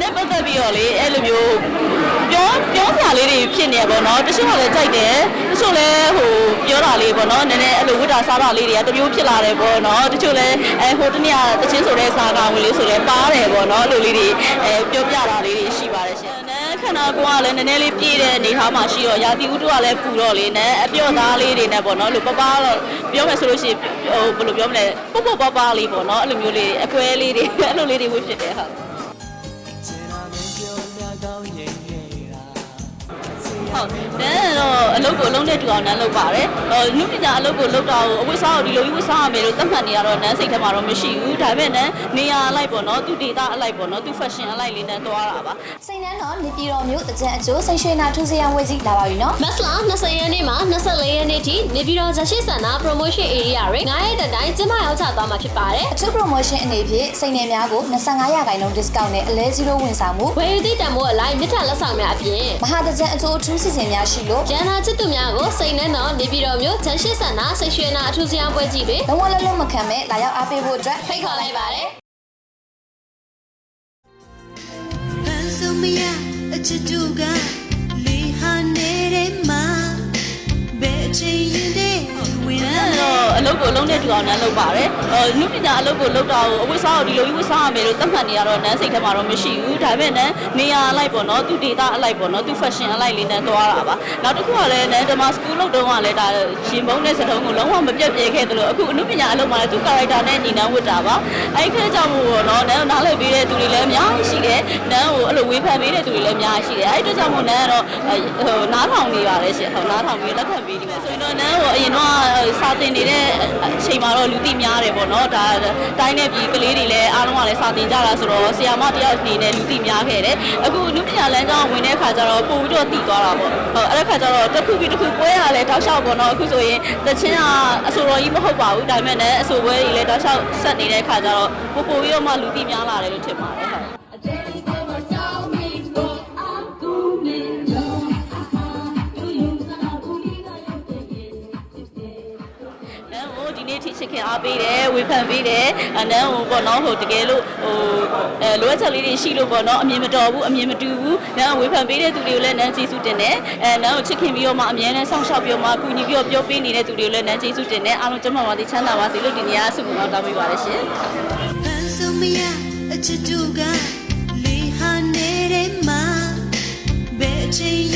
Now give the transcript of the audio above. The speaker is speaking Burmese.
ပြီးတော့လေအဲ့လိုမျိုးပြောပြောစရာလေးတွေဖြစ်နေရပေါ့နော်တချို့ကလည်းကြိုက်တယ်တချို့လည်းဟိုပြောတာလေးပေါ့နော်နည်းနည်းအဲ့လိုဝိတာစားတာလေးတွေကတစ်မျိုးဖြစ်လာတယ်ပေါ့နော်တချို့လည်းအဲဟိုတနေ့ကတချင်းဆိုတဲ့စာကောင်လေးဆိုလည်းပါတယ်ပေါ့နော်အဲ့လိုလေးတွေအဲပြောပြတာလေးတွေရှိပါတယ်ရှင်နည်းခန္ဓာကိုယ်ကလည်းနည်းနည်းလေးပြည့်တဲ့အနေထားမှာရှိတော့ရာသီဥတုကလည်းပူတော့လေနဲ့အပြော့သားလေးတွေနဲ့ပေါ့နော်လို့ပပတော့ပြောမယ်ဆိုလို့ရှိရင်ဟိုဘယ်လိုပြောမလဲပုတ်ပုတ်ပပလေးပေါ့နော်အဲ့လိုမျိုးလေးအကွဲလေးတွေအဲ့လိုလေးတွေဝှဖြစ်တယ်ဟုတ် ဟုတ်တယ်တော့ အလုပ်ကိုအလုံးနဲ့တူအောင်နန်းလုပ်ပါတယ်ဟိုနုပညာအလုပ်ကိုလုပ်တာကိုအဝတ်စားကိုဒီလိုကြီးဝတ်စားရမယ်လို့သတ်မှတ်နေရတော့နန်းစိတ်ထဲမှာတော့မရှိဘူးဒါပေမဲ့နန်းနေရာအလိုက်ပေါ့နော်သူဒေတာအလိုက်ပေါ့နော်သူ fashion အလိုက်လေးနဲ့သွားတာပါစိန်နန်းတော်နေပြည်တော်မြို့တကြံအကျိုးစိန်ရွှေနာထူးစရန်ဝဲကြီးလာပါပြီနော်မတ်လ20ရက်နေ့မှ24ရက်နေ့ထိနေပြည်တော်ဇရှိစန္ဒ promotion area တွေ9ရက်တိုင်ကျင်းပရောက်ချသွားမှာဖြစ်ပါတယ်အထူး promotion အနေဖြင့်စိန်နယ်များကို25ရာခိုင်နှုန်း discount နဲ့အလဲ0ဝန်ဆောင်မှုဝယ်ယူသည့်တန်ဖိုးအလိုက်မြစ်ထလက်ဆောင်များအပြင်မဟာတကြံအကျိုးအထူးစီစဉ်များရှိလို့ကျန်းသာချစ်သူများကိုစိတ်နှံတော်နေပြည်တော်မြို့ဇရှိစန္ဒစိတ်ရွှေနာအထူးစရန်ပွဲကြီးတွေလုံးဝလုံးလုံးမခံမဲ့လာရောက်အားပေးဖို့အတွက်ဖိတ်ခေါ်လိုက်ပါတယ်ပန်းစုံမရအချစ်တူက လုပ်ကိုအလုံးနဲ့တူအောင်နန်းလုပ်ပါတယ်ဟိုနုပညာအလုပ်ကိုလုပ်တာကိုအဝတ်စားကိုဒီလိုကြီးဝတ်စားရမယ်လို့သတ်မှတ်နေရတော့နန်းစိတ်ထဲမှာတော့မရှိဘူးဒါပေမဲ့နန်းနေရာအလိုက်ပေါ့နော်သူဒေတာအလိုက်ပေါ့နော်သူ fashion အလိုက်လေးနဲ့သွားတာပါနောက်တစ်ခုကလည်းနန်းဓမ္မစကူးလုပ်တုန်းကလည်းဒါရှင်မုံတဲ့စတုံးကိုလုံးဝမပြတ်ပြဲခဲ့သလိုအခုအနုပညာအလုပ်မှာလည်းသူ character နဲ့ညီနန်းဝတ်တာပါအဲ့ဒီခါကြောင့်မို့ပေါ့နော်နန်းနားလည်ပေးတဲ့သူတွေလည်းအများကြီးရှိတယ်နန်းကိုအဲ့လိုဝေဖန်ပေးတဲ့သူတွေလည်းအများကြီးရှိတယ်အဲ့ဒီအတွက်ကြောင့်မို့နန်းကတော့ဟိုနားထောင်နေပါတယ်ရှင်ဟိုနားထောင်ပြီးလက်ခံပေးနေပါဆိုရင်တော့နန်းကိုအရင်တော့ စာသင်နေတဲ့အချိန်မှာတော့လူသိများတယ်ပေါ့နော်ဒါတိုင်းနဲ့ပြည်ကလေးတွေလည်းအားလုံးကလည်းစာသင်ကြတာဆိုတော့ဆရာမတယောက်အနေနဲ့လူသိများခဲ့တယ်အခုနုပညာလမ်းကြောင်းဝင်တဲ့ခါကျတော့ပို့ပြီးတော့တည်သွားတာပေါ့ဟုတ်အဲ့ဒါခါကျတော့တစ်ခုပြီးတစ်ခုပွဲရလဲတောက်လျှောက်ပေါ့နော်အခုဆိုရင်တချင်းကအဆိုတော်ကြီးမဟုတ်ပါဘူးဒါပေမဲ့လည်းအဆိုပွဲတွေလည်းတောက်လျှောက်ဆက်နေတဲ့ခါကျတော့ပို့ပို့ပြီးတော့မှလူသိများလာတယ်လို့ထင်ပါတယ်ဟုတ် န်းကိုဒီနေ့ထိချစ်ခင်အားပေးတယ်ဝေဖန်ပေးတယ်အနန်းကိုပေါ့နော်ဟိုတကယ်လို့ဟိုအဲလိုအပ်ချက်လေးတွေရှိလို့ပေါ့နော်အမြင်မတော်ဘူးအမြင်မတူဘူးနန်းကိုဝေဖန်ပေးတဲ့သူတွေကိုလည်းနန်းကျေးဇူးတင်တယ်အဲနန်းကိုချစ်ခင်ပြီးတော့မှအမြဲတမ်းစောင့်ရှောက်ပြီးတော့မှကူညီပြီးတော့ပြောပေးနေတဲ့သူတွေကိုလည်းနန်းကျေးဇူးတင်တယ်အားလုံးကျန်းမာပါစေချမ်းသာပါစေလို့ဒီနေ့ကဆုမွန်တောင်းပေးပါရရှင်ပန်းစုံမရအချစ်တူကလေးဟာနေတဲ့မှာဘယ်အချိန်ရင်တဲ့ဝင်လာမလဲ